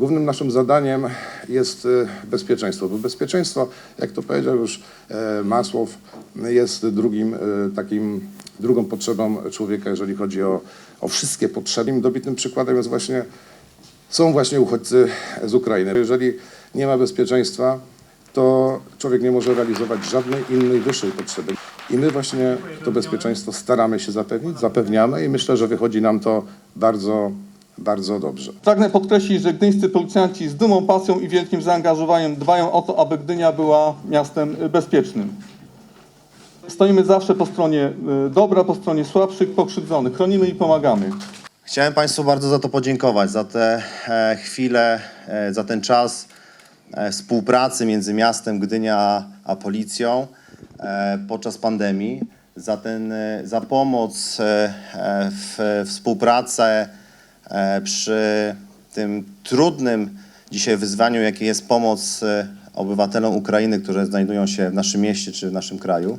Głównym naszym zadaniem jest y, bezpieczeństwo, bo bezpieczeństwo, jak to powiedział już e, Masłow, jest drugim y, takim, drugą potrzebą człowieka, jeżeli chodzi o, o wszystkie potrzeby. I Dobitnym przykładem jest właśnie, są właśnie uchodźcy z Ukrainy. Jeżeli nie ma bezpieczeństwa, to człowiek nie może realizować żadnej innej wyższej potrzeby. I my właśnie to bezpieczeństwo staramy się zapewnić, zapewniamy i myślę, że wychodzi nam to bardzo, bardzo dobrze. Pragnę podkreślić, że gdyńscy policjanci z dumą, pasją i wielkim zaangażowaniem dbają o to, aby Gdynia była miastem y, bezpiecznym. Stoimy zawsze po stronie y, dobra, po stronie słabszych, pokrzywdzonych. Chronimy i pomagamy. Chciałem Państwu bardzo za to podziękować, za te e, chwile, e, za ten czas e, współpracy między miastem Gdynia a, a policją e, podczas pandemii, za, ten, e, za pomoc e, e, w współpracę przy tym trudnym dzisiaj wyzwaniu, jakie jest pomoc e, obywatelom Ukrainy, którzy znajdują się w naszym mieście czy w naszym kraju.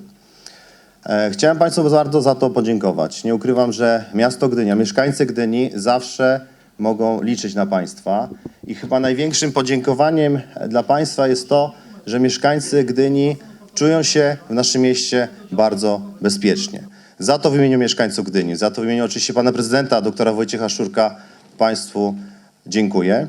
E, Chciałem Państwu bardzo za to podziękować. Nie ukrywam, że miasto Gdynia, mieszkańcy Gdyni zawsze mogą liczyć na Państwa i chyba największym podziękowaniem dla Państwa jest to, że mieszkańcy Gdyni czują się w naszym mieście bardzo bezpiecznie. Za to w imieniu mieszkańców Gdyni, za to w imieniu oczywiście Pana Prezydenta, doktora Wojciecha Szurka Państwu dziękuję.